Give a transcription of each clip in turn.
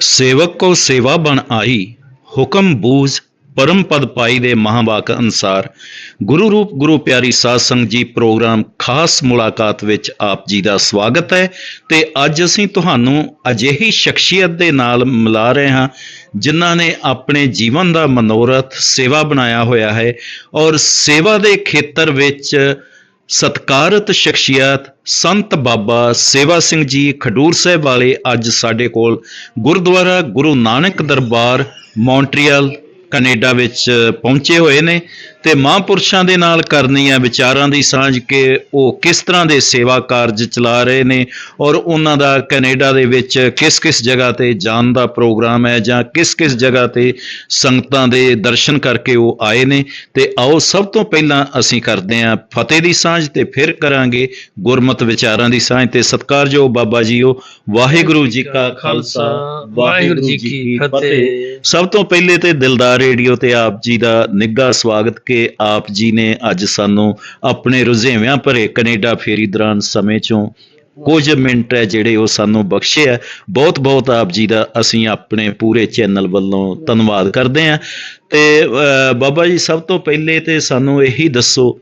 ਸੇਵਕ ਕੋ ਸੇਵਾ ਬਣ ਆਈ, ਹੁਕਮ ਬੂਝ ਪਰਮ ਪਦ ਪਾਈ ਦੇ ਮਹਾਵਾਕ ਅਨੁਸਾਰ, ਗੁਰੂ ਰੂਪ ਗੁਰੂ ਪਿਆਰੀ ਸਾਧ ਸੰਗਤ ਜੀ ਪ੍ਰੋਗਰਾਮ ਖਾਸ ਮੁਲਾਕਾਤ ਵਿੱਚ ਆਪ ਜੀ ਦਾ ਸਵਾਗਤ ਹੈ ਤੇ ਅੱਜ ਅਸੀਂ ਤੁਹਾਨੂੰ ਅਜਿਹੀ ਸ਼ਖਸੀਅਤ ਦੇ ਨਾਲ ਮਿਲਾ ਰਹੇ ਹਾਂ, ਜਿਨ੍ਹਾਂ ਨੇ ਆਪਣੇ ਜੀਵਨ ਦਾ ਮਨੋਰਥ ਸੇਵਾ ਬਣਾਇਆ ਹੋਇਆ ਹੈ ਔਰ ਸੇਵਾ ਦੇ ਖੇਤਰ ਵਿੱਚ ਸਤਕਾਰਤ ਸ਼ਖਸੀਅਤ ਸੰਤ ਬਾਬਾ ਸੇਵਾ ਸਿੰਘ ਜੀ ਖਡੂਰ ਸਾਹਿਬ ਵਾਲੇ ਅੱਜ ਸਾਡੇ ਕੋਲ ਗੁਰਦੁਆਰਾ ਗੁਰੂ ਨਾਨਕ ਦਰਬਾਰ, ਮੌਂਟਰੀਅਲ, ਕੈਨੇਡਾ ਵਿੱਚ ਪਹੁੰਚੇ ਹੋਏ ਨੇ। ਤੇ ਮਹਾਂਪੁਰਸ਼ਾਂ ਦੇ ਨਾਲ ਕਰਨੀ ਹੈ ਵਿਚਾਰਾਂ ਦੀ ਸਾਂਝ ਕਿ ਉਹ ਕਿਸ ਤਰ੍ਹਾਂ ਦੇ ਸੇਵਾ ਕਾਰਜ ਚਲਾ ਰਹੇ ਨੇ ਔਰ ਉਹਨਾਂ ਦਾ ਕੈਨੇਡਾ ਦੇ ਵਿੱਚ ਕਿਸ-ਕਿਸ ਜਗ੍ਹਾ ਤੇ ਜਾਣ ਦਾ ਪ੍ਰੋਗਰਾਮ ਹੈ ਜਾਂ ਕਿਸ-ਕਿਸ ਜਗ੍ਹਾ ਤੇ ਸੰਗਤਾਂ ਦੇ ਦਰਸ਼ਨ ਕਰਕੇ ਉਹ ਆਏ ਨੇ ਤੇ ਆਓ ਸਭ ਤੋਂ ਪਹਿਲਾਂ ਅਸੀਂ ਕਰਦੇ ਹਾਂ ਫਤਿਹ ਦੀ ਸਾਂਝ ਤੇ ਫਿਰ ਕਰਾਂਗੇ ਗੁਰਮਤ ਵਿਚਾਰਾਂ ਦੀ ਸਾਂਝ ਤੇ ਸਤਿਕਾਰਯੋਗ ਬਾਬਾ ਜੀਓ ਵਾਹਿਗੁਰੂ ਜੀ ਕਾ ਖਾਲਸਾ, ਵਾਹਿਗੁਰੂ ਜੀ ਕੀ ਫਤਿਹ। ਸਭ ਤੋਂ ਪਹਿਲੇ ਤੇ ਦਿਲਦਾਰ ਰੇਡੀਓ ਤੇ ਆਪ ਜੀ ਦਾ ਨਿੱਘਾ ਸਵਾਗਤ ਕਿ ਆਪ ਜੀ ਨੇ ਅੱਜ ਸਾਨੂੰ ਆਪਣੇ ਰੁਝੇਵਿਆਂ ਭਰੇ ਕੈਨੇਡਾ ਫੇਰੀ ਦੌਰਾਨ ਸਮੇਂ ਚੋਂ ਕੁਝ ਮਿੰਟ ਹੈ ਜਿਹੜੇ ਉਹ ਸਾਨੂੰ ਬਖਸ਼ੇ ਆ ਬਹੁਤ ਬਹੁਤ ਆਪ ਜੀ ਦਾ ਅਸੀਂ ਆਪਣੇ ਪੂਰੇ ਚੈਨਲ ਵੱਲੋਂ ਧੰਨਵਾਦ ਕਰਦੇ ਹਾਂ। ਤੇ ਅਹ, ਬਾਬਾ ਜੀ ਸਭ ਤੋਂ ਪਹਿਲੇ ਤੇ ਸਾਨੂੰ ਇਹੀ ਦੱਸੋ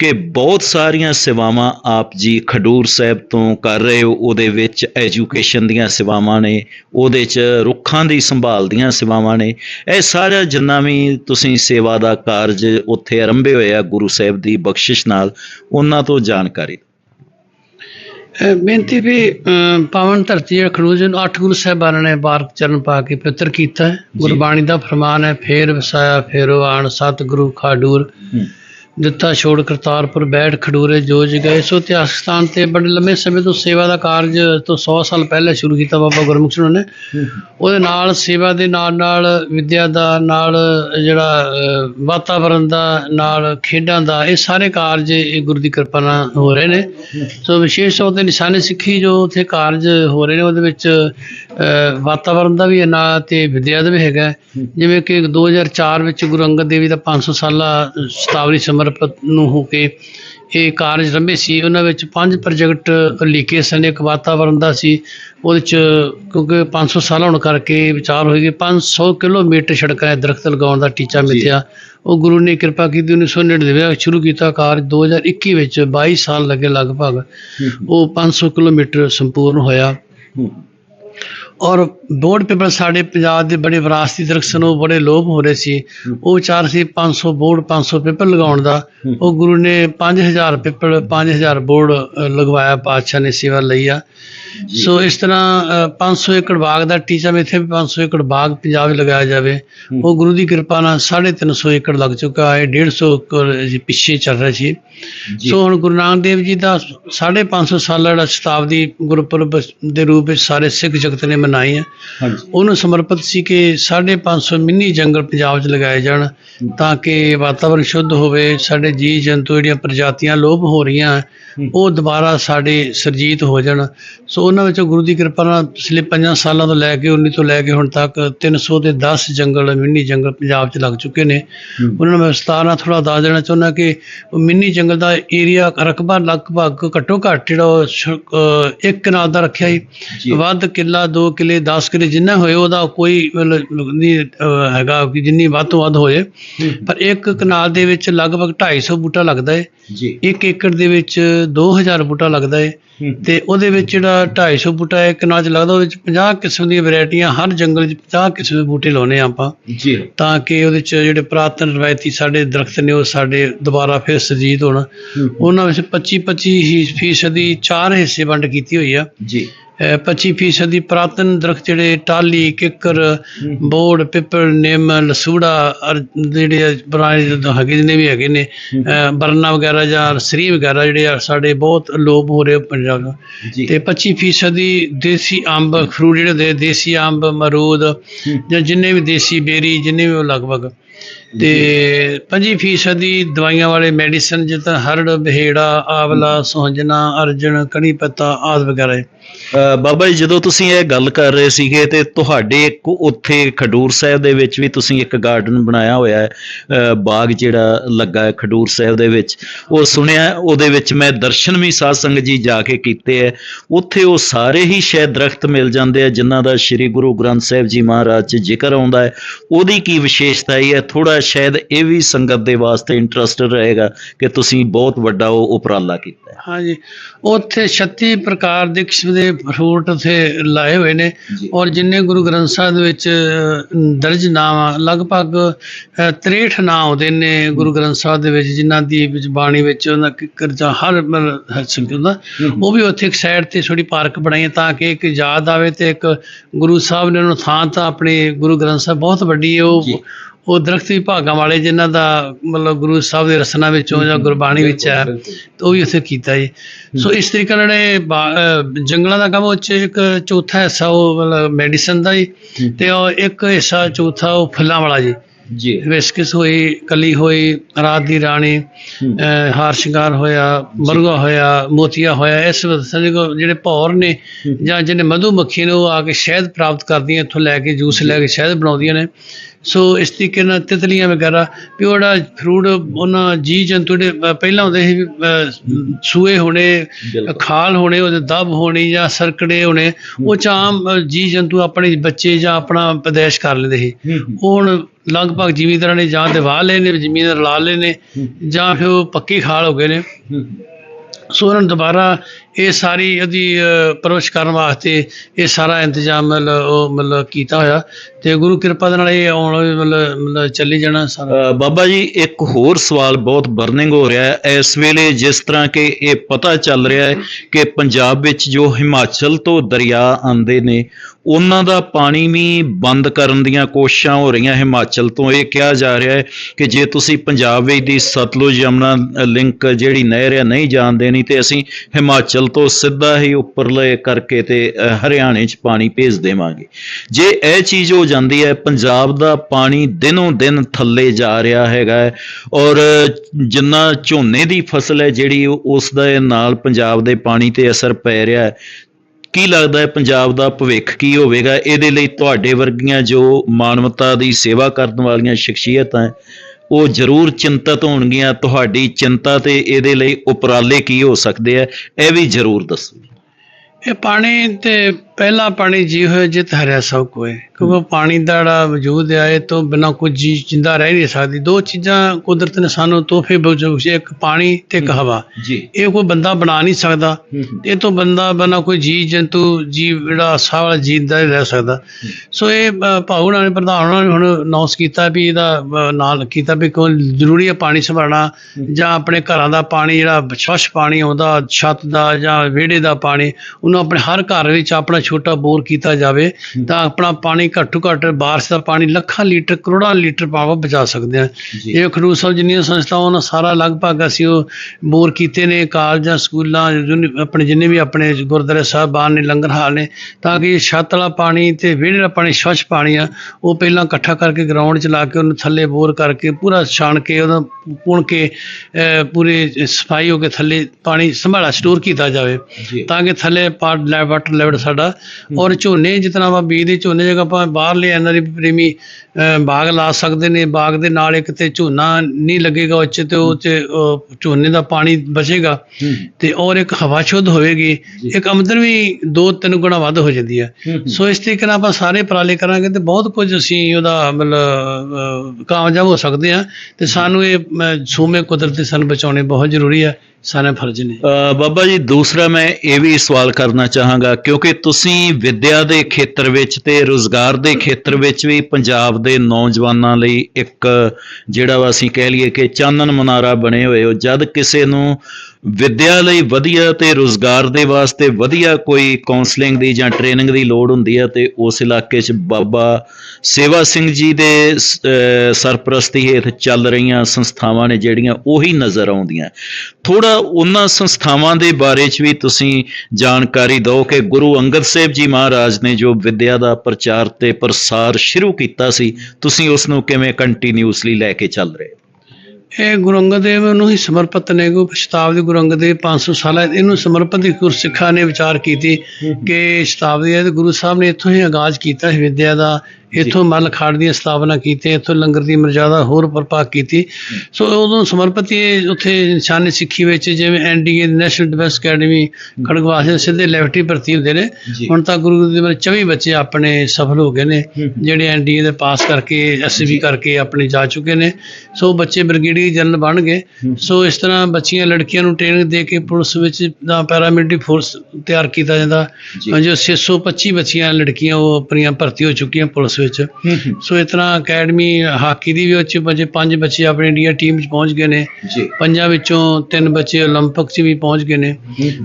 ਕਿ ਬਹੁਤ ਸਾਰੀਆਂ ਸੇਵਾਵਾਂ ਆਪ ਜੀ ਖਡੂਰ ਸਾਹਿਬ ਤੋਂ ਕਰ ਰਹੇ ਹੋ ਉਹਦੇ ਵਿੱਚ ਐਜੂਕੇਸ਼ਨ ਦੀਆਂ ਸੇਵਾਵਾਂ ਨੇ ਉਹਦੇ 'ਚ ਰੁੱਖਾਂ ਦੀ ਸੰਭਾਲ ਦੀਆਂ ਸੇਵਾਵਾਂ ਨੇ। ਇਹ ਸਾਰਾ ਜਿੰਨਾ ਵੀ ਤੁਸੀਂ ਸੇਵਾ ਦਾ ਕਾਰਜ ਉੱਥੇ ਆਰੰਭੇ ਹੋਏ ਆ ਗੁਰੂ ਸਾਹਿਬ ਦੀ ਬਖਸ਼ਿਸ਼ ਨਾਲ ਉਹਨਾਂ ਤੋਂ ਜਾਣਕਾਰੀ ਬੇਨਤੀ ਵੀ ਪਾਵਨ ਧਰਤੀ ਜਿਹੜਾ ਨੂੰ ਅੱਠ ਗੁਰੂ ਸਾਹਿਬਾਨਾਂ ਨੇ ਬਾਰਕ ਚਰਨ ਪਾ ਕੇ ਪਵਿੱਤਰ ਕੀਤਾ ਗੁਰਬਾਣੀ ਦਾ ਫਰਮਾਨ ਹੈ ਫੇਰ ਵਸਾਇਆ ਫੇਰੋ ਆਣ ਸਤਿਗੁਰੂ ਖਾਡੂਰ। ਦਿੱਤਾ ਛੋੜ ਕਰਤਾਰਪੁਰ ਬੈਠ ਖਡੂਰੇ ਜੋਜ ਗਏ। ਸੋ ਇਤਿਹਾਸਕ ਸਥਾਨ ਤੇ ਬੜੇ ਲੰਮੇ ਸਮੇਂ ਤੋਂ ਸੇਵਾ ਦਾ ਕਾਰਜ ਤੋਂ 100 ਸਾਲ ਪਹਿਲਾਂ ਸ਼ੁਰੂ ਕੀਤਾ ਬਾਬਾ ਗੁਰਮੁਖ ਸਿੰਘ ਨੇ। ਉਹਦੇ ਨਾਲ ਸੇਵਾ ਦੇ ਨਾਲ ਨਾਲ ਵਿਦਿਆ ਦਾ ਨਾਲ ਜਿਹੜਾ ਅਹ, ਵਾਤਾਵਰਣ ਦਾ ਨਾਲ ਖੇਡਾਂ ਦਾ ਇਹ ਸਾਰੇ ਕਾਰਜ ਇਹ ਗੁਰੂ ਦੀ ਕਿਰਪਾ ਨਾਲ ਹੋ ਰਹੇ ਨੇ। ਸੋ ਵਿਸ਼ੇਸ਼ ਤੌਰ ਤੇ ਨਿਸ਼ਾਨੇ ਸਿੱਖੀ ਜੋ ਉੱਥੇ ਕਾਰਜ ਹੋ ਰਹੇ ਨੇ ਉਹਦੇ ਵਿੱਚ ਅਹ, ਵਾਤਾਵਰਣ ਦਾ ਵੀ ਹੈ ਨਾਲ ਤੇ ਵਿਦਿਆ ਦਾ ਵੀ ਹੈਗਾ। ਜਿਵੇਂ ਕਿ 2004 ਵਿੱਚ ਗੁਰੂ ਅੰਗਦ ਦੇਵ ਜੀ ਦਾ 500 ਸਾਲਾ ਸਮਰ ਸਮਰਪਿਤ ਨੂੰ ਹੋ ਕੇ ਇਹ ਕਾਰਜ ਰੰਭੇ ਸੀ। ਉਹਨਾਂ ਵਿੱਚ ਪੰਜ ਪ੍ਰੋਜੈਕਟ ਲਿਖੇ ਸਨ। ਇੱਕ ਵਾਤਾਵਰਣ ਦਾ ਸੀ। ਉਹਦੇ ਚ ਕਿਉਂਕਿ 500 ਸਾਲ ਹੋਣ ਕਰਕੇ ਵਿਚਾਰ ਹੋਏ ਕਿ 500 ਕਿਲੋਮੀਟਰ ਸੜਕਾਂ ਦਰਖਤ ਲਗਾਉਣ ਦਾ ਟੀਚਾ ਮਿੱਥਿਆ। ਉਹ ਗੁਰੂ ਨੇ ਕਿਰਪਾ ਕੀਤੀ 1999 ਵਿੱਚ ਸ਼ੁਰੂ ਕੀਤਾ ਕਾਰਜ। 2021 ਵਿੱਚ 22 ਸਾਲ ਲੱਗੇ ਲਗਭਗ। ਉਹ 500 ਕਿਲੋਮੀਟਰ ਸੰਪੂਰਨ ਹੋਇਆ। ਔਰ ਬੋਰਡ ਪੇਪਰ ਸਾਡੇ ਪੰਜਾਬ ਦੇ ਬੜੇ ਵਿਰਾਸਤੀ ਦਰਖਤ ਸਨ ਉਹ ਬੜੇ ਲੋਭ ਹੋ ਰਹੇ ਸੀ। ਉਹ ਚਾਰ ਸੀ 500 ਬੋਰਡ 500 ਪੇਪਰ ਲਗਾਉਣ ਦਾ। ਉਹ ਗੁਰੂ ਨੇ 5000 ਪੇਪਰ 5000 ਬੋਰਡ ਲਗਵਾਇਆ ਪਾਤਸ਼ਾਹ ਨੇ ਸੇਵਾ ਲਈ ਆ। ਸੋ ਇਸ ਤਰ੍ਹਾਂ ਅ, 500 ਏਕੜ ਬਾਗ ਦਾ ਟੀਚਾ ਮੈਂ ਇੱਥੇ ਵੀ 500 ਏਕੜ ਬਾਗ ਪੰਜਾਬ ਲਗਾਇਆ ਜਾਵੇ। ਉਹ ਗੁਰੂ ਦੀ ਕਿਰਪਾ ਨਾਲ 350 ਏਕੜ ਲੱਗ ਚੁੱਕਾ ਹੈ 150 ਏਕੜ ਜੀ ਪਿੱਛੇ ਚੱਲ ਰਿਹਾ ਸੀ। ਸੋ ਹੁਣ ਗੁਰੂ ਨਾਨਕ ਦੇਵ ਜੀ ਦਾ 550 ਸਾਲਾ ਜਿਹੜਾ ਸ਼ਤਾਬਦੀ ਗੁਰਪੁਰਬ ਦੇ ਰੂਪ ਵਿੱਚ ਸਾਰੇ ਸਿੱਖ ਜਗਤ ਨੇ ਮਨਾਈ ਹੈ ਉਹਨੂੰ ਸਮਰਪਿਤ ਸੀ ਕਿ 550 ਮਿੰਨੀ ਜੰਗਲ ਪੰਜਾਬ 'ਚ ਲਗਾਏ ਜਾਣ ਤਾਂ ਕਿ ਵਾਤਾਵਰਣ ਸ਼ੁੱਧ ਹੋਵੇ ਸਾਡੇ ਜੀ ਜੰਤੂ ਜਿਹੜੀਆਂ ਪ੍ਰਜਾਤੀਆਂ ਲੋਪ ਹੋ ਰਹੀਆਂ ਉਹ ਦੁਬਾਰਾ ਸਾਡੇ ਸਰਜੀਤ ਹੋ ਜਾਣ। ਸੋ ਉਹਨਾਂ ਵਿੱਚੋਂ ਗੁਰੂ ਦੀ ਕਿਰਪਾ ਨਾਲ ਪਿਛਲੇ 5 ਸਾਲਾਂ ਤੋਂ ਲੈ ਕੇ 19 ਤੋਂ ਲੈ ਕੇ ਹੁਣ ਤੱਕ 300 ਦੇ 10 ਜੰਗਲ ਮਿੰਨੀ ਜੰਗਲ ਪੰਜਾਬ 'ਚ ਲੱਗ ਚੁੱਕੇ ਨੇ। ਉਹਨਾਂ ਨੂੰ ਮੈਂ ਵਿਸਤਾਰ ਨਾਲ ਥੋੜਾ ਦੱਸ ਦੇਣਾ ਚਾਹੁੰਦਾ ਕਿ ਮਿੰਨੀ ਜੰਗਲ ਦਾ ਏਰੀਆ ਰਕਬਾ ਲਗਭਗ ਘੱਟੋ ਘੱਟ ਜਿਹੜਾ ਇੱਕ ਕਨਾਲ ਦਾ ਰੱਖਿਆ। ਸੀ। ਵੱਧ ਕਿੱਲਾ 2 ਕਿੱਲੇ 10 ਕਿੱਲੇ ਜਿੰਨਾ ਹੋਏ ਉਹਦਾ ਕੋਈ ਨਹੀਂ ਹੈਗਾ ਕਿ ਜਿੰਨੀ ਵੱਧ ਤੋਂ ਵੱਧ ਹੋਏ। ਪਰ ਇੱਕ ਕਨਾਲ ਦੇ ਵਿੱਚ ਲਗਭਗ 250 ਬੂਟਾ ਲੱਗਦਾ ਹੈ ਜੀ। ਇੱਕ ਏਕੜ ਦੇ ਵਿੱਚ 2000 ਬੂਟਾ ਲੱਗਦਾ ਹੈ। ਤੇ ਉਹਦੇ ਵਿੱਚ ਜਿਹੜਾ 250 ਬੂਟਾ ਇੱਕ ਕਨਾਲ 'ਚ ਲੱਗਦਾ ਉਹਦੇ ਵਿੱਚ 50 ਕਿਸਮ ਦੀਆਂ ਵੈਰਾਈਟੀਆਂ ਹਰ ਜੰਗਲ 'ਚ 50 ਕਿਸਮ ਦੇ ਬੂਟੇ ਲਾਉਨੇ ਆਪਾਂ। ਜੀ। ਤਾਂ ਕਿ ਉਹਦੇ 'ਚ ਜਿਹੜੇ ਪੁਰਾਤਨ ਰਵਾਇਤੀ ਸਾਡੇ ਦਰਖਤ ਨੇ ਉਹ ਸਾਡੇ ਦੁਬਾਰਾ ਫਿਰ ਸਰਜੀਤ ਹੋਣ। ਉਹਨਾਂ ਵਿੱਚ 25 25 ਫੀਸਦੀ ਚਾਰ ਹਿੱਸੇ ਵੰਡ ਕੀਤੀ ਹੋਈ ਆ। ਜੀ। ਅਹ 25 ਫੀਸਦੀ ਪੁਰਾਤਨ ਦਰਖਤ ਜਿਹੜੇ ਟਾਲੀ ਕਿੱਕਰ ਬੋੜ ਪਿੱਪਲ ਨਿੰਮ ਲਸੂੜਾ ਅਰ ਜਿਹੜੇ ਜਦੋਂ ਹੈਗੇ ਜਿੰਨੇ ਵੀ ਹੈਗੇ ਨੇ ਬਰਨਾ ਵਗੈਰਾ ਜਾਂ ਸਰੀ ਵਗੈਰਾ ਜਿਹੜੇ ਆ ਸਾਡੇ ਬਹੁਤ ਲੋਪ ਹੋ ਰਹੇ ਪੰਜਾਬ ਦਾ। ਤੇ 25 ਫੀਸਦੀ ਦੇਸੀ ਅੰਬ ਫਰੂਟ ਜਿਹੜੇ ਆ, ਦੇਸੀ ਅੰਬ ਮਰੂਦ ਜਾਂ ਜਿੰਨੇ ਵੀ ਦੇਸੀ ਬੇਰੀ ਜਿੰਨੇ ਵੀ ਉਹ ਲਗਭਗ ਤੇ 25 ਫੀਸਦੀ ਦਵਾਈਆਂ ਵਾਲੇ ਮੈਡੀਸਨ ਜਿੱਦਾਂ ਹਰੜ ਬਹੇੜਾ ਆਵਲਾ ਸੋਹੰਜਣਾ ਅਰਜਨ ਕੜੀ ਪੱਤਾ ਆਦਿ ਵਗੈਰਾ। ਅ, ਬਾਬਾ ਜੀ ਜਦੋਂ ਤੁਸੀਂ ਇਹ ਗੱਲ ਕਰ ਰਹੇ ਸੀਗੇ ਤੇ ਤੁਹਾਡੇ ਇੱਕ ਉੱਥੇ ਖਡੂਰ ਸਾਹਿਬ ਦੇ ਵਿੱਚ ਵੀ ਤੁਸੀਂ ਇੱਕ ਗਾਰਡਨ ਬਣਾਇਆ ਹੋਇਆ ਹੈ। ਅ, ਬਾਗ ਜਿਹੜਾ ਲੱਗਾ ਹੈ ਖਡੂਰ ਸਾਹਿਬ ਦੇ ਵਿੱਚ। ਉਹ ਸੁਣਿਆ ਉਹਦੇ ਵਿੱਚ ਮੈਂ ਦਰਸ਼ਨ ਵੀ ਸਾਧ ਸੰਗਤ ਜੀ ਜਾ ਕੇ ਕੀਤੇ ਹੈ। ਉੱਥੇ ਉਹ ਸਾਰੇ ਹੀ ਸ਼ਾਇਦ ਦਰਖਤ ਮਿਲ ਜਾਂਦੇ ਆ ਜਿਨ੍ਹਾਂ ਦਾ ਸ੍ਰੀ ਗੁਰੂ ਗ੍ਰੰਥ ਸਾਹਿਬ ਜੀ ਮਹਾਰਾਜ ਚ ਜ਼ਿਕਰ ਆਉਂਦਾ ਹੈ। ਉਹਦੀ ਕੀ ਵਿਸ਼ੇਸ਼ਤਾ ਹੈ? ਥੋੜਾ ਸ਼ਾਇਦ ਇਹ ਵੀ ਸੰਗਤ ਦੇ ਵਾਸਤੇ ਇੰਟਰਸਟਡ ਰਹੇਗਾ ਕਿ ਤੁਸੀਂ ਬਹੁਤ ਵੱਡਾ ਉਹ ਉਪਰਾਲਾ ਕੀਤਾ ਹੈ ਹਾਂਜੀ ਉੱਥੇ 36 ਪ੍ਰਕਾਰ ਦੇ ਕਿਸਮ ਦੇ ਫਰੂਟ ਉੱਥੇ ਲਾਏ ਹੋਏ ਨੇ। ਔਰ ਜਿੰਨੇ ਗੁਰੂ ਗ੍ਰੰਥ ਸਾਹਿਬ ਦੇ ਵਿੱਚ ਦਰਜ ਨਾਮ ਲਗਭਗ ਅ, 63 ਨਾਮ ਆਉਂਦੇ ਨੇ ਗੁਰੂ ਗ੍ਰੰਥ ਸਾਹਿਬ ਦੇ ਵਿੱਚ ਜਿਨ੍ਹਾਂ ਦੀ ਵਿੱਚ ਬਾਣੀ ਵਿੱਚ ਉਹਨਾਂ ਕਿਕਰ ਜਾਂ ਹਰ ਸੰਗਤ ਦਾ ਉਹ ਵੀ ਉੱਥੇ ਇੱਕ ਸਾਈਡ ਤੇ ਥੋੜੀ ਪਾਰਕ ਬਣਾਈ ਹੈ ਤਾਂ ਕਿ ਇੱਕ ਯਾਦ ਆਵੇ ਤੇ ਇੱਕ ਗੁਰੂ ਸਾਹਿਬ ਨੇ ਉਹਨੂੰ ਥਾਂ ਤਾਂ ਆਪਣੇ ਗੁਰੂ ਗ੍ਰੰਥ ਸਾਹਿਬ ਬਹੁਤ ਵੱਡੀ। ਉਹ ਉਹ ਦਰਖਤ ਵਿਭਾਗਾਂ ਵਾਲੇ ਜਿਨ੍ਹਾਂ ਦਾ ਮਤਲਬ ਗੁਰੂ ਸਾਹਿਬ ਦੇ ਰਸਨਾ ਵਿੱਚੋਂ ਜਾਂ ਗੁਰਬਾਣੀ ਵਿੱਚ ਹੈ ਤੇ ਉਹ ਵੀ ਉੱਥੇ ਕੀਤਾ ਜੀ। ਸੋ ਇਸ ਤਰੀਕੇ ਨਾਲ ਅਹ ਜੰਗਲਾਂ ਦਾ ਕੰਮ ਉਹ 'ਚ ਇੱਕ ਚੌਥਾ ਹਿੱਸਾ ਉਹ ਮਤਲਬ ਮੈਡੀਸਨ ਦਾ ਜੀ ਤੇ ਉਹ ਇੱਕ ਹਿੱਸਾ ਚੌਥਾ ਉਹ ਫੁੱਲਾਂ ਵਾਲਾ ਜੀ। ਜੀ। ਵਿਸਕਿਸ ਹੋਈ ਕਲੀ ਹੋਈ ਰਾਤ ਦੀ ਰਾਣੀ ਹਾਰ ਸ਼ਿੰਗਾਰ ਹੋਇਆ ਮਰਗਾ ਹੋਇਆ ਮੋਤੀਆ ਹੋਇਆ ਇਸ ਕੋ ਜਿਹੜੇ ਭੌਰ ਨੇ ਜਾਂ ਜਿਹਨੇ ਮਧੂ ਮੱਖੀ ਨੇ ਆ ਕੇ ਸ਼ਹਿਦ ਪ੍ਰਾਪਤ ਕਰਦੀਆਂ ਇੱਥੋਂ ਲੈ ਕੇ ਜੂਸ ਲੈ ਕੇ ਸ਼ਹਿਦ ਬਣਾਉਂਦੀਆਂ ਨੇ। ਸੋ ਇਸ ਤਰੀਕੇ ਨਾਲ ਤਿਤਲੀਆਂ ਵਗੈਰਾ ਵੀ ਉਹ ਜਿਹੜਾ ਫਰੂਟ ਉਹਨਾਂ ਜੀ ਜੰਤੂ ਅਹ ਪਹਿਲਾਂ ਹੁੰਦੇ ਸੀ ਸੂਏ ਹੋਣੇ। ਖਾਲ ਹੋਣੇ ਉਹਦੇ ਦਬ ਹੋਣੀ ਜਾਂ ਸਰਕੜੇ ਹੋਣੇ ਉਹ ਚ ਆਮ ਜੀ ਜੰਤੂ ਆਪਣੇ ਬੱਚੇ ਜਾਂ ਆਪਣਾ ਪਦੈਸ਼ ਕਰ ਲੈਂਦੇ ਸੀ। ਉਹ ਹੁਣ ਲਗਭਗ ਜ਼ਿਮੀਂਦਾਰਾਂ ਨੇ ਜਾਂ ਵਾਹ ਲਏ ਨੇ ਜ਼ਮੀਨ ਰਲਾ ਲਏ ਨੇ ਜਾਂ ਫਿਰ ਉਹ ਪੱਕੇ ਖਾਲ ਹੋ ਗਏ ਨੇ। ਸੋ ਉਹਨਾਂ ਦੁਬਾਰਾ ਇਹ ਸਾਰੀ ਇਹਦੀ ਅਹ, ਪਰਵਰਿਸ਼ ਕਰਨ ਵਾਸਤੇ ਇਹ ਸਾਰਾ ਇੰਤਜ਼ਾਮ ਮਤਲਬ ਉਹ ਮਤਲਬ ਕੀਤਾ ਹੋਇਆ ਤੇ ਗੁਰੂ ਕਿਰਪਾ ਦੇ ਨਾਲ ਇਹ ਆਉਣ ਵਾਲੇ ਮਤਲਬ ਮਤਲਬ ਚੱਲੀ ਜਾਣਾ ਸਾਰਾ। ਬਾਬਾ ਜੀ ਇੱਕ ਹੋਰ ਸਵਾਲ ਬਹੁਤ ਬਰਨਿੰਗ ਹੋ ਰਿਹਾ ਹੈ। ਇਸ ਵੇਲੇ ਜਿਸ ਤਰ੍ਹਾਂ ਕਿ ਇਹ ਪਤਾ ਚੱਲ ਰਿਹਾ ਹੈ ਕਿ ਪੰਜਾਬ ਵਿੱਚ ਜੋ ਹਿਮਾਚਲ ਤੋਂ ਦਰਿਆ ਆਉਂਦੇ ਨੇ ਉਹਨਾਂ ਦਾ ਪਾਣੀ ਵੀ ਬੰਦ ਕਰਨ ਦੀਆਂ ਕੋਸ਼ਿਸ਼ਾਂ ਹੋ ਰਹੀਆਂ ਹਿਮਾਚਲ ਤੋਂ। ਇਹ ਕਿਹਾ ਜਾ ਰਿਹਾ ਹੈ ਕਿ ਜੇ ਤੁਸੀਂ ਪੰਜਾਬ ਵਿੱਚ ਦੀ ਸਤਲੁਜ ਯਮਨਾ ਲਿੰਕ ਜਿਹੜੀ ਨਹਿਰ ਹੈ ਨਹੀਂ ਜਾਣ ਦੇਣੀ ਤੇ ਅਸੀਂ ਹਿਮਾਚਲ ਤੋਂ ਸਿੱਧਾ ਹੀ ਉੱਪਰਲੇ ਕਰਕੇ ਤੇ ਹਰਿਆਣੇ 'ਚ ਪਾਣੀ ਭੇਜ ਦੇਵਾਂਗੇ। ਜੇ ਇਹ ਚੀਜ਼ ਹੋ ਜਾਂਦੀ ਹੈ, ਪੰਜਾਬ ਦਾ ਪਾਣੀ ਦਿਨੋਂ ਦਿਨ ਥੱਲੇ ਜਾ ਰਿਹਾ ਹੈਗਾ ਔਰ ਜਿੰਨਾ ਝੋਨੇ ਦੀ ਫਸਲ ਹੈ ਜਿਹੜੀ ਉਹ- ਉਸ ਦੇ ਨਾਲ ਪੰਜਾਬ ਦੇ ਪਾਣੀ ਤੇ ਅਸਰ ਪੈ ਰਿਹਾ ਹੈ, ਕੀ ਲੱਗਦਾ ਹੈ ਪੰਜਾਬ ਦਾ ਭਵਿੱਖ ਕੀ ਹੋਵੇਗਾ? ਇਹਦੇ ਲਈ ਤੁਹਾਡੇ ਵਰਗੀਆਂ ਜੋ ਮਾਨਵਤਾ ਦੀ ਸੇਵਾ ਕਰਨ ਵਾਲੀਆਂ ਸ਼ਖਸੀਅਤਾਂ ਉਹ ਜ਼ਰੂਰ ਚਿੰਤਤ ਹੋਣਗੀਆਂ, ਤੁਹਾਡੀ ਚਿੰਤਾ ਤੇ ਇਹਦੇ ਲਈ ਉਪਰਾਲੇ ਕੀ ਹੋ ਸਕਦੇ ਆ, ਇਹ ਵੀ ਜ਼ਰੂਰ ਦੱਸੋ। ਇਹ ਪਾਣੀ ਤੇ ਪਹਿਲਾ ਪਾਣੀ ਜੀ ਹੋਏ ਜਿਤ ਹਰਿਆ ਸਭ ਕੋਏ। ਕਿਉਂਕਿ ਪਾਣੀ ਦਾ ਜਿਹੜਾ ਵਜੂਦ ਹੈ ਇਹ ਤੋਂ ਬਿਨਾਂ ਕੁਝ ਜੀ ਜਿੰਦਾ ਰਹਿ ਨਹੀਂ ਸਕਦੀ। ਦੋ ਚੀਜ਼ਾਂ ਕੁਦਰਤ ਨੇ ਸਾਨੂੰ ਤੋਹਫੇ ਬਖਸ਼ੇ ਇੱਕ ਪਾਣੀ ਤੇ ਇੱਕ ਹਵਾ। ਇਹ ਕੋਈ ਬੰਦਾ ਬਣਾ ਨਹੀਂ ਸਕਦਾ। ਇਹ ਤੋਂ ਬੰਦਾ ਬਣਾ ਕੋਈ ਜੀ ਜੰਤੂ ਜੀ ਜਿਹੜਾ ਸਾਹ ਵਾਲਾ ਜੀਵ ਰਹਿ ਸਕਦਾ। ਸੋ ਇਹ ਭਾਊ ਨਾਲ ਪ੍ਰਧਾਨ ਉਹਨਾਂ ਨੇ ਹੁਣ ਅਨਾਉਂਸ ਕੀਤਾ ਵੀ ਇਹਦਾ ਨਾਲ ਕੀਤਾ ਵੀ ਕੋਈ ਜ਼ਰੂਰੀ ਹੈ ਪਾਣੀ ਸੰਭਾਲਣਾ ਜਾਂ ਆਪਣੇ ਘਰਾਂ ਦਾ ਪਾਣੀ ਜਿਹੜਾ ਸਵੱਛ ਪਾਣੀ ਆਉਂਦਾ ਛੱਤ ਦਾ ਜਾਂ ਵਿਹੜੇ ਦਾ ਪਾਣੀ ਉਹਨੂੰ ਆਪਣੇ ਹਰ ਘਰ ਵਿੱਚ ਆਪਣਾ ਛੋਟਾ ਬੋਰ ਕੀਤਾ ਜਾਵੇ ਤਾਂ ਆਪਣਾ ਪਾਣੀ ਘੱਟੋ ਘੱਟ ਬਾਰਿਸ਼ ਦਾ ਪਾਣੀ ਲੱਖਾਂ ਲੀਟਰ ਕਰੋੜਾਂ ਲੀਟਰ ਪਾਵਾ ਬਚਾ ਸਕਦੇ ਹਾਂ। ਇਹ ਖਡੂਰ ਸਾਹਿਬ ਜਿੰਨੀਆਂ ਸੰਸਥਾਵਾਂ ਉਹਨਾਂ ਸਾਰਾ ਲਗਭਗ ਅਸੀਂ ਉਹ ਬੋਰ ਕੀਤੇ ਨੇ ਕਾਲਜਾਂ ਸਕੂਲਾਂ ਆਪਣੇ ਜਿੰਨੇ ਵੀ ਆਪਣੇ ਗੁਰਦੁਆਰੇ ਸਾਹਿਬਾਨ ਨੇ ਲੰਗਰ ਹਾਲ ਨੇ ਤਾਂ ਕਿ ਛੱਤ ਵਾਲਾ ਪਾਣੀ ਤੇ ਵਿਹੜੇ ਦਾ ਪਾਣੀ ਸਵੱਛ ਪਾਣੀ ਆ ਉਹ ਪਹਿਲਾਂ ਇਕੱਠਾ ਕਰਕੇ ਗਰਾਊਂਡ 'ਚ ਲਾ ਕੇ ਉਹਨੂੰ ਥੱਲੇ ਬੋਰ ਕਰਕੇ ਪੂਰਾ ਛਾਣ ਕੇ ਉਹਦਾ ਪੁਣ ਕੇ ਪੂਰੀ ਸਫ਼ਾਈ ਹੋ ਕੇ ਥੱਲੇ ਪਾਣੀ ਸੰਭਾਲਾ ਸਟੋਰ ਕੀਤਾ ਜਾਵੇ। ਤਾਂ ਕਿ ਥੱਲੇ ਪਾ ਲੈ ਵਾਟਰ ਲੈਵਲ ਸਾਡਾ। ਔਰ ਝੋਨੇ ਜਿਤਨਾ ਵਾ ਬੀਜ ਦੇ ਝੋਨੇ ਜਗ੍ਹਾ ਬਾਹਰਲੇ ਐਨਆਰਈ ਪ੍ਰੇਮੀ ਬਾਗ ਲਾ ਸਕਦੇ ਨੇ ਬਾਗ ਦੇ ਨਾਲ ਇੱਕ ਤੇ ਝੋਨਾ ਨਹੀਂ ਲੱਗੇਗਾ ਉਹ 'ਚ ਤੇ ਉਹ ਝੋਨੇ ਦਾ ਪਾਣੀ ਬਚੇਗਾ ਤੇ ਔਰ ਇੱਕ ਹਵਾ ਸ਼ੁੱਧ ਹੋਵੇਗੀ ਇੱਕ ਆਮਦਨ ਵੀ ਦੋ ਤਿੰਨ ਗੁਣਾ ਵੱਧ ਹੋ ਜਾਂਦੀ ਹੈ। ਸੋ ਇਸ ਤਰੀਕੇ ਨਾਲ ਆਪਾਂ ਸਾਰੇ ਉਪਰਾਲੇ ਕਰਾਂਗੇ ਤੇ ਬਹੁਤ ਕੁਝ ਅਸੀਂ ਉਹਦਾ ਮਤਲਬ ਕਾਮਯਾਬ ਹੋ ਸਕਦੇ ਹਾਂ ਤੇ ਸਾਨੂੰ ਇਹ ਸੂਮੇ ਕੁਦਰਤੀ ਸਾਨੂੰ ਬਚਾਉਣੇ ਬਹੁਤ ਜ਼ਰੂਰੀ ਹੈ ਸਾਰੇ ਫਰਜ਼ ਨੇ। ਬਾਬਾ ਜੀ ਦੂਸਰਾ ਮੈਂ ਇਹ ਵੀ ਸਵਾਲ ਕਰਨਾ ਚਾਹਾਂਗਾ ਕਿਉਂਕਿ ਤੁਸੀਂ ਵਿੱਦਿਆ ਦੇ ਖੇਤਰ ਵਿੱਚ ਤੇ ਰੋਜ਼ਗਾਰ ਦੇ ਖੇਤਰ ਵਿੱਚ ਵੀ ਪੰਜਾਬ ਦੇ ਨੌਜਵਾਨਾਂ ਲਈ ਇੱਕ ਜਿਹੜਾ ਵਾ ਅਸੀਂ ਕਹਿ ਲਈਏ ਕਿ ਚਾਨਣ ਮਨਾਰਾ ਬਣੇ ਹੋਏ ਹੋ। ਜਦ ਕਿਸੇ ਨੂੰ ਵਿੱਦਿਆ ਲਈ ਵਧੀਆ ਤੇ ਰੋਜ਼ਗਾਰ ਦੇ ਵਾਸਤੇ ਵਧੀਆ ਕੋਈ ਕਾਉਂਸਲਿੰਗ ਦੀ ਜਾਂ ਟ੍ਰੇਨਿੰਗ ਦੀ ਲੋੜ ਹੁੰਦੀ ਹੈ ਤੇ ਉਸ ਇਲਾਕੇ 'ਚ ਬਾਬਾ ਸੇਵਾ ਸਿੰਘ ਜੀ ਦੇ ਸਰਪ੍ਰਸਤੀ ਹੇਠ ਚੱਲ ਰਹੀਆਂ ਸੰਸਥਾਵਾਂ ਨੇ ਜਿਹੜੀਆਂ ਉਹੀ ਨਜ਼ਰ ਆਉਂਦੀਆਂ ਥੋੜਾ ਉਹਨਾਂ ਸੰਸਥਾਵਾਂ ਦੇ ਬਾਰੇ 'ਚ ਵੀ ਤੁਸੀਂ ਜਾਣਕਾਰੀ ਦਿਓ ਕਿ ਗੁਰੂ ਅੰਗਦ ਸਾਹਿਬ ਜੀ ਮਹਾਰਾਜ ਨੇ ਜੋ ਵਿੱਦਿਆ ਦਾ ਪ੍ਰਚਾਰ ਤੇ ਪ੍ਰਸਾਰ ਸ਼ੁਰੂ ਕੀਤਾ ਸੀ, ਤੁਸੀਂ ਉਸ ਨੂੰ ਕਿਵੇਂ ਕੰਟੀਨਿਊਸਲੀ ਲੈ ਕੇ ਚੱਲ ਰਹੇ ਹੋ? ਇਹ ਗੁਰੂ ਅੰਗਦ ਦੇਵ ਨੂੰ ਹੀ ਸਮਰਪਿਤ ਨੇ ਕੋ ਸ਼ਤਾਬਦੀ ਗੁਰੂ ਅੰਗਦ ਦੇਵ 500 ਸਾਲਾ ਇਹਨੂੰ ਸਮਰਪਿਤ ਹੀ ਗੁਰਸਿੱਖਾਂ ਨੇ ਵਿਚਾਰ ਕੀਤੀ ਕਿ ਸ਼ਤਾਬਦੀ ਹੈ ਤੇ ਗੁਰੂ ਸਾਹਿਬ ਨੇ ਇੱਥੋਂ ਹੀ ਆਗਾਜ਼ ਕੀਤਾ ਸੀ ਵਿਦਿਆ ਦਾ ਇੱਥੋਂ ਮਲ ਖਾੜ ਦੀ ਸਥਾਪਨਾ ਕੀਤੀ ਇੱਥੋਂ ਲੰਗਰ ਦੀ ਮਰਜ਼ਾਦਾ ਹੋਰ ਪ੍ਰਪਾਕ ਕੀਤੀ। ਸੋ ਉਦੋਂ ਸਮਰਪਿਤ ਇਹ ਉੱਥੇ ਨਿਸ਼ਾਨੇ ਸਿੱਖੀ ਵਿੱਚ ਜਿਵੇਂ NDA national defence academy Khadakwasla ਦੇ ਸਿੱਧੇ ਲੈਫਟੀ ਭਰਤੀ ਹੁੰਦੇ ਨੇ। ਹੁਣ ਤਾਂ ਗੁਰੂ ਦੇ ਵਿੱਚ 24 ਬੱਚੇ ਆਪਣੇ ਸਫਲ ਹੋ ਗਏ ਨੇ। ਜਿਹੜੇ ਐਨਡੀਏ ਦੇ ਪਾਸ ਕਰਕੇ ਐਸਸੀਬੀ ਕਰਕੇ ਆਪਣੇ ਜਾ ਚੁੱਕੇ ਨੇ। ਸੋ ਬੱਚੇ ਬ੍ਰਿਗੇਡੀਅਰ ਜਨਰਲ ਬਣ ਗਏ। ਸੋ ਇਸ ਤਰ੍ਹਾਂ ਬੱਚੀਆਂ ਲੜਕੀਆਂ ਨੂੰ ਟ੍ਰੇਨਿੰਗ ਦੇ ਕੇ ਪੁਲਿਸ ਵਿੱਚ ਦਾ ਪੈਰਾਮਿਲਟਰੀ ਫੋਰਸ ਤਿਆਰ ਕੀਤਾ ਜਾਂਦਾ। ਜੋ। 625 ਬੱਚੀਆਂ ਲੜਕੀਆਂ ਉਹ ਆਪਣੀਆਂ ਭਰਤੀ ਹੋ ਚੁੱਕੀਆਂ ਪੁਲਿਸ ਵਿੱਚ ਸੋ ਇਸ ਤਰ੍ਹਾਂ ਅਕੈਡਮੀ ਹਾਕੀ ਦੀ ਵੀ ਉੱਚ ਬੱਚੇ ਪੰਜ ਬੱਚੇ ਆਪਣੀ ਇੰਡੀਆ ਟੀਮ 'ਚ ਪਹੁੰਚ ਗਏ ਨੇ ਜੀ ਪੰਜਾਂ ਵਿੱਚੋਂ ਤਿੰਨ ਬੱਚੇ 올림픽 'ਚ ਵੀ ਪਹੁੰਚ ਗਏ ਨੇ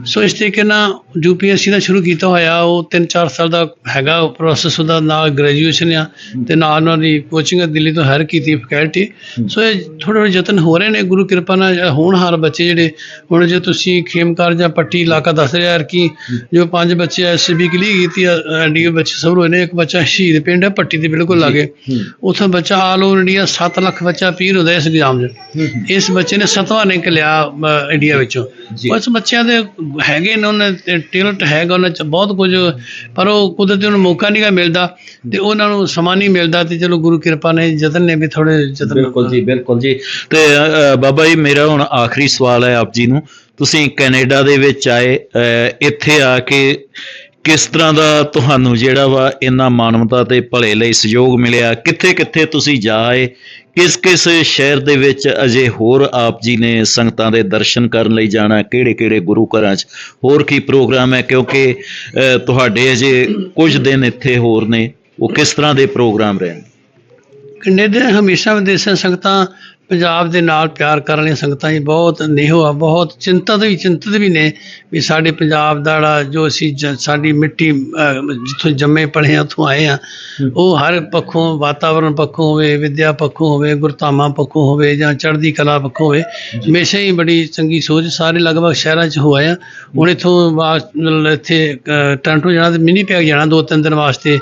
ਸੋ ਇਸ ਤਰੀਕੇ ਨਾਲ ਯੂਪੀਐਸਸੀ ਦਾ ਸ਼ੁਰੂ ਕੀਤਾ ਹੋਇਆ ਉਹ 3-4 ਸਾਲ ਦਾ ਹੈਗਾ ਪ੍ਰੋਸੈਸ ਉਹਦਾ ਨਾਲ ਗ੍ਰੈਜੂਏਸ਼ਨ ਆ ਤੇ ਨਾਲ ਉਹਨਾਂ ਦੀ ਕੋਚਿੰਗ ਦਿੱਲੀ ਤੋਂ ਹਾਇਰ ਕੀਤੀ ਫੈਕਲਟੀ ਸੋ ਇਹ ਥੋੜ੍ਹੇ ਥੋੜ੍ਹੇ ਯਤਨ ਹੋ ਰਹੇ ਨੇ ਗੁਰੂ ਕਿਰਪਾ ਨਾਲ ਜਿਹੜਾ ਹੋਣਹਾਰ ਬੱਚੇ ਜਿਹੜੇ ਹੁਣ ਜੇ ਤੁਸੀਂ ਖੇਮਕਾਰ ਜਾਂ ਪੱਟੀ ਇਲਾਕਾ ਦੱਸ ਰਿਹਾ ਯਾਰ ਕਿ ਜੋ ਪੰਜ ਬੱਚੇ ਐਸਬੀ ਕਲੀ ਕੀਤੀ ਐਨਡੀਓ ਬੱਚੇ ਸਭ ਹੋਏ ਨੇ ਇੱਕ ਬੱਚਾ ਸ਼ਹੀਦ ਪਿੰਡ ਹੈ ਪੱਟੀ ਦੇ ਬਿਲਕੁਲ ਲਾਗੇ ਉੱਥੇ ਬੱਚਾ ਆਲ ਓਵਰ ਇੰਡੀਆ 7 ਲੱਖ ਬੱਚਾ ਪੀਰ ਹੁੰਦਾ ਇਸ ਐਗਜ਼ਾਮ 'ਚ। ਇਸ ਬੱਚੇ ਨੇ ਸਤਵਾਂ ਰੈਂਕ ਲਿਆ ਇੰਡੀਆ ਵਿੱਚੋਂ। ਉਸ ਬੱਚਿਆਂ ਦੇ ਹੈਗੇ ਨੇ ਉਹਨਾਂ ਟੈਲੈਂਟ ਹੈਗਾ ਉਹਨਾਂ 'ਚ ਬਹੁਤ ਕੁਝ ਪਰ ਉਹ ਕੁਦਰਤੀ ਉਹਨੂੰ ਮੌਕਾ ਨਹੀਂਗਾ ਮਿਲਦਾ ਤੇ ਉਹਨਾਂ ਨੂੰ ਸਮਾਂ ਨਹੀਂ ਮਿਲਦਾ ਤੇ ਚਲੋ ਗੁਰੂ ਕਿਰਪਾ ਨੇ ਯਤਨ ਨੇ ਵੀ ਥੋੜੇ ਯਤਨ ਬਿਲਕੁਲ ਜੀ ਬਿਲਕੁਲ ਜੀ। ਤੇ ਬਾਬਾ ਜੀ ਮੇਰਾ ਹੁਣ ਆਖਰੀ ਸਵਾਲ ਹੈ ਆਪ ਜੀ ਨੂੰ। ਤੁਸੀਂ ਕੈਨੇਡਾ ਦੇ ਵਿੱਚ ਆਏ ਇੱਥੇ ਆ ਕੇ ਕਿਸ ਤਰ੍ਹਾਂ ਦਾ ਤੁਹਾਨੂੰ ਜਿਹੜਾ ਵਾ ਇਹਨਾਂ ਮਾਨਵਤਾ ਤੇ ਭਲੇ ਲਈ ਸਹਿਯੋਗ ਮਿਲਿਆ? ਕਿੱਥੇ ਕਿੱਥੇ ਤੁਸੀਂ ਜਾਏ? ਕਿਸ ਕਿਸ ਸ਼ਹਿਰ ਦੇ ਵਿੱਚ ਅਜੇ ਹੋਰ ਆਪ ਜੀ ਨੇ ਸੰਗਤਾਂ ਦੇ ਦਰਸ਼ਨ ਕਰਨ ਲਈ ਜਾਣਾ? ਕਿਹੜੇ ਕਿਹੜੇ ਗੁਰੂ ਘਰਾਂ 'ਚ? ਹੋਰ ਕੀ ਪ੍ਰੋਗਰਾਮ ਹੈ? ਕਿਉਂਕਿ ਅ, ਤੁਹਾਡੇ ਅਜੇ ਕੁਝ ਦਿਨ ਇੱਥੇ ਹੋਰ ਨੇ। ਉਹ ਕਿਸ ਤਰ੍ਹਾਂ ਦੇ ਪ੍ਰੋਗਰਾਮ ਰਹੇ ਕੈਨੇਡਾ ਹਮੇਸ਼ਾ ਵਿਦੇਸ਼ਾਂ ਸੰਗਤਾਂ ਪੰਜਾਬ ਦੇ ਨਾਲ ਪਿਆਰ ਕਰਨ ਵਾਲੀਆਂ ਸੰਗਤਾਂ ਹੀ ਬਹੁਤ ਨੇਹੋ ਆ ਬਹੁਤ ਚਿੰਤਤ ਵੀ ਚਿੰਤਤ ਵੀ ਨੇ ਵੀ ਸਾਡੇ ਪੰਜਾਬ ਦਾ ਜਿਹੜਾ ਜੋ ਅਸੀਂ ਜ- ਸਾਡੀ ਮਿੱਟੀ ਜਿੱਥੋਂ ਜੰਮੇ ਪਲੇ ਆ ਉੱਥੋਂ ਆਏ ਆ ਉਹ ਹਰ ਪੱਖੋਂ ਵਾਤਾਵਰਣ ਪੱਖੋਂ ਹੋਵੇ ਵਿਦਿਆ ਪੱਖੋਂ ਹੋਵੇ ਗੁਰਧਾਮਾਂ ਪੱਖੋਂ ਹੋਵੇ ਜਾਂ ਚੜ੍ਹਦੀ ਕਲਾ ਪੱਖੋਂ ਹੋਵੇ ਹਮੇਸ਼ਾ ਹੀ ਬੜੀ ਚੰਗੀ ਸੋਚ ਸਾਰੇ ਲਗਭਗ ਸ਼ਹਿਰਾਂ 'ਚ ਹੋਏ ਆ। ਹੁਣ ਇੱਥੋਂ ਇੱਥੇ ਟੋਰਾਂਟੋ ਜਾਣਾ ਤੇ ਮਿਨੀ ਪੈਕ ਜਾਣਾ ਦੋ ਤਿੰਨ ਦਿਨ ਵਾਸਤੇ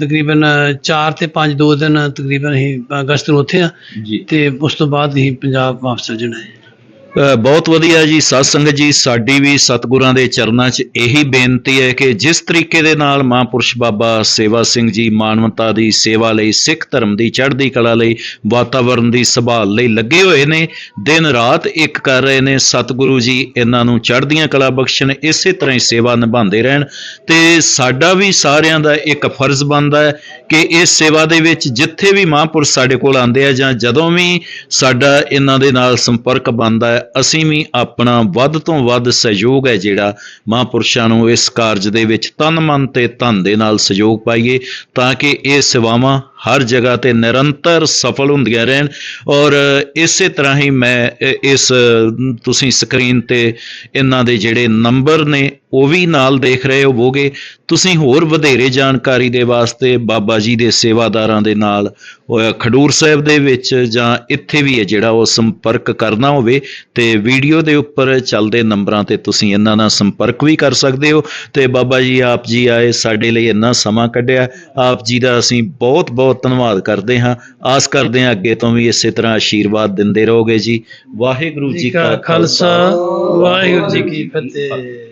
ਤਕਰੀਬਨ 4 ਤੇ 5 ਦੋ ਦਿਨ ਤਕਰੀਬਨ ਹੀ ਅਗਸਤ ਨੂੰ ਉੱਥੇ ਆ ਜੀ। ਤੇ ਉਸ ਤੋਂ ਬਾਅਦ ਹੀ ਪੰਜਾਬ ਵਾਪਸ ਆ ਜਾਣਾ ਹੈ। ਬਹੁਤ ਵਧੀਆ ਜੀ। ਸਾਧ ਸੰਗਤ ਜੀ, ਸਾਡੀ ਵੀ ਸਤਿਗੁਰਾਂ ਦੇ ਚਰਨਾਂ 'ਚ ਇਹੀ ਬੇਨਤੀ ਹੈ ਕਿ ਜਿਸ ਤਰੀਕੇ ਦੇ ਨਾਲ ਮਹਾਂਪੁਰਸ਼ ਬਾਬਾ ਸੇਵਾ ਸਿੰਘ ਜੀ ਮਾਨਵਤਾ ਦੀ ਸੇਵਾ ਲਈ, ਸਿੱਖ ਧਰਮ ਦੀ, ਚੜ੍ਹਦੀ ਕਲਾ ਲਈ ਵਾਤਾਵਰਣ ਦੀ ਸੰਭਾਲ ਲਈ ਲੱਗੇ ਹੋਏ ਨੇ, ਦਿਨ ਰਾਤ ਇੱਕ ਕਰ ਰਹੇ ਨੇ। ਸਤਿਗੁਰੂ ਜੀ ਇਹਨਾਂ ਨੂੰ ਚੜ੍ਹਦੀਆਂ ਕਲਾ ਬਖਸ਼ਣ, ਇਸੇ ਤਰ੍ਹਾਂ ਹੀ ਸੇਵਾ ਨਿਭਾਉਂਦੇ ਰਹਿਣ। ਤੇ ਸਾਡਾ ਵੀ ਸਾਰਿਆਂ ਦਾ ਇੱਕ ਫਰਜ਼ ਬਣਦਾ ਹੈ ਕਿ ਇਸ ਸੇਵਾ ਦੇ ਵਿੱਚ ਜਿੱਥੇ ਵੀ ਮਹਾਂਪੁਰਸ਼ ਸਾਡੇ ਕੋਲ ਆਉਂਦੇ ਆ ਜਾਂ ਜਦੋਂ ਵੀ ਸਾਡਾ ਇਹਨਾਂ ਦੇ ਨਾਲ ਸੰਪਰਕ ਬਣਦਾ ਹੈ ਅਸੀਂ ਵੀ ਆਪਣਾ ਵੱਧ ਤੋਂ ਵੱਧ ਸਹਿਯੋਗ ਹੈ ਜਿਹੜਾ ਮਹਾਂਪੁਰਸ਼ਾਂ ਨੂੰ ਇਸ ਕਾਰਜ ਦੇ ਵਿੱਚ ਤਨ ਮਨ ਤੇ ਧਨ ਦੇ ਨਾਲ ਸਹਿਯੋਗ ਪਾਈਏ ਤਾਂ ਕਿ ਇਹ ਸੇਵਾਵਾਂ ਹਰ ਜਗ੍ਹਾ ਤੇ ਨਿਰੰਤਰ ਸਫਲ ਹੁੰਦੀਆਂ ਰਹਿਣ। ਔਰ, ਇਸੇ ਤਰ੍ਹਾਂ ਹੀ ਮੈਂ ਇਸ, ਤੁਸੀਂ ਸਕਰੀਨ ਤੇ ਇਹਨਾਂ ਦੇ ਜਿਹੜੇ ਨੰਬਰ ਨੇ, ਉਹ ਵੀ ਨਾਲ ਦੇਖ ਰਹੇ ਹੋਵੋਗੇ। ਤੁਸੀਂ ਹੋਰ ਵਧੇਰੇ ਜਾਣਕਾਰੀ ਦੇ ਵਾਸਤੇ ਬਾਬਾ ਜੀ ਦੇ ਸੇਵਾਦਾਰਾਂ ਦੇ ਨਾਲ ਖਡੂਰ ਸਾਹਿਬ ਦੇ ਵਿੱਚ ਜਾਂ ਇੱਥੇ ਵੀ ਹੈ ਜਿਹੜਾ ਉਹ ਸੰਪਰਕ ਕਰਨਾ ਹੋਵੇ, ਤੇ ਵੀਡੀਓ ਦੇ ਉੱਪਰ ਚੱਲਦੇ ਨੰਬਰਾਂ ਤੇ ਤੁਸੀਂ ਇਹਨਾਂ ਨਾਲ ਸੰਪਰਕ ਵੀ ਕਰ ਸਕਦੇ ਹੋ। ਤੇ ਬਾਬਾ ਜੀ, ਆਪ ਜੀ ਆਏ ਸਾਡੇ ਲਈ ਇੰਨਾ ਸਮਾਂ ਕੱਢਿਆ। ਆਪ ਜੀ ਦਾ ਅਸੀਂ ਬਹੁਤ ਬਹੁਤ ਬਹੁਤ ਧੰਨਵਾਦ ਕਰਦੇ ਹਾਂ। ਆਸ ਕਰਦੇ ਹਾਂ ਅੱਗੇ ਤੋਂ ਵੀ ਇਸੇ ਤਰ੍ਹਾਂ ਆਸ਼ੀਰਵਾਦ ਦਿੰਦੇ ਰਹੋਗੇ ਜੀ। ਵਾਹਿਗੁਰੂ ਜੀ ਕਾ ਖਾਲਸਾ। ਵਾਹਿਗੁਰੂ ਜੀ ਕੀ ਫਤਿਹ।